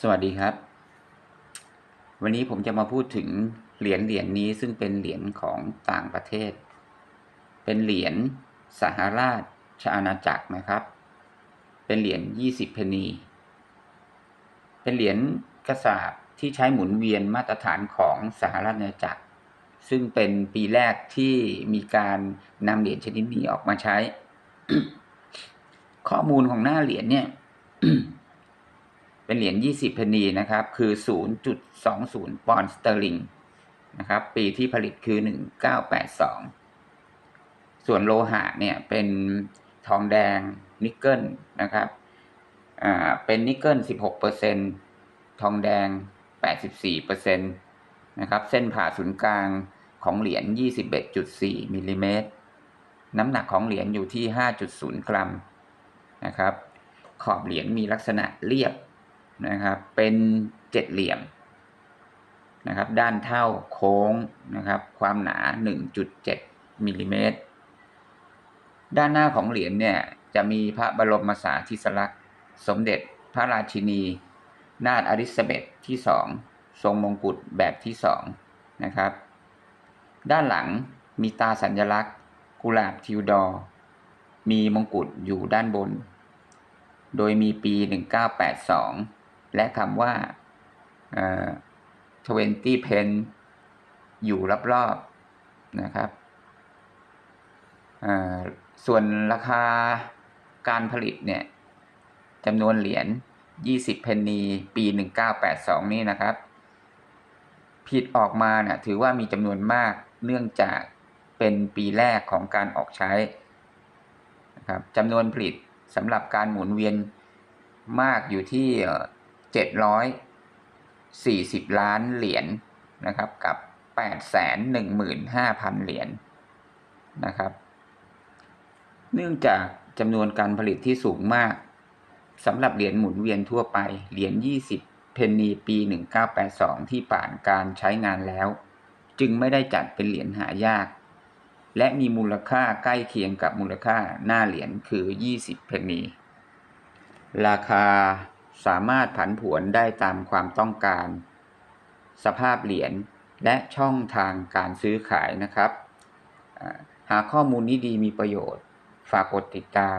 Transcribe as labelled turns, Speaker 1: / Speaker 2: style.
Speaker 1: สวัสดีครับ วันนี้ผมจะมาพูดถึงเหรียญเหรียญนี้ซึ่งเป็นเหรียญของต่างประเทศ เป็นเหรียญสหราชอาณาจักรนะครับ เป็นเหรียญ20 เพนนี เป็นเหรียญกระสาบที่ใช้หมุนเวียนมาตรฐานของสหราชอาณาจักร ซึ่งเป็นปีแรกที่มีการนำเหรียญชนิดนี้ออกมาใช้ ข้อมูลของหน้าเหรียญเนี่ย เป็นเหรียญ 20 เพนนีนะครับ คือ 0.20 ปอนด์สเตอร์ลิงนะครับ ปีที่ผลิตคือ 1982 ส่วนโลหะเนี่ยเป็นทองแดงนิกเกิลนะครับ อ่า เป็นนิกเกิล 16%ทองแดง 84%นะครับ เส้นผ่าศูนย์กลางของเหรียญ 21.4 มิลลิเมตร น้ำหนักของเหรียญอยู่ที่ 5.0 กรัมนะครับ ขอบเหรียญมีลักษณะเรียบ นะครับเป็นเจ็ดเหลี่ยมนะครับด้านเท่าโค้งนะครับความหนา 1.7มิลลิเมตรด้านหน้าของเหรียญเนี่ยจะมีพระบรมสารีริสลักษณ์สมเด็จพระราชินี นาถอลิซาเบธที่สองทรงมงกุฎแบบที่สองนะครับ ด้านหลังมีตาสัญลักษณ์ กุหลาบทิวดอร์มีมงกุฎอยู่ด้านบน โดยมีปี 1982 และคำว่าเอ่อ20 pen อยู่รอบๆนะครับ ส่วนราคาการผลิตเนี่ยจำนวนเหรียญ 20 เพนนี ปี 1982 นี่นะครับ ผิดออกมาเนี่ยถือว่ามีจำนวนมากเนื่องจากเป็นปีแรกของการออกใช้นะครับจำนวนผลิตสำหรับการหมุนเวียนมากอยู่ที่ เจ็ดร้อยสี่สิบล้านเหรียญนะครับกับแปดแสนหนึ่งหมื่นห้าพันเหรียญนะครับ เนื่องจากจำนวนการผลิตที่สูงมากสำหรับเหรียญหมุนเวียนทั่วไป เหรียญ 20 เพนนีปี 1982 ที่ผ่านการใช้งานแล้ว จึงไม่ได้จัดเป็นเหรียญหายาก และมีมูลค่าใกล้เคียงกับมูลค่าหน้าเหรียญคือ 20 เพนนีราคา สามารถผันผวนได้ตามความต้องการ สภาพเหรียญและช่องทางการซื้อขายนะครับ หากข้อมูลนี้ดีมีประโยชน์ ฝากกดติดตาม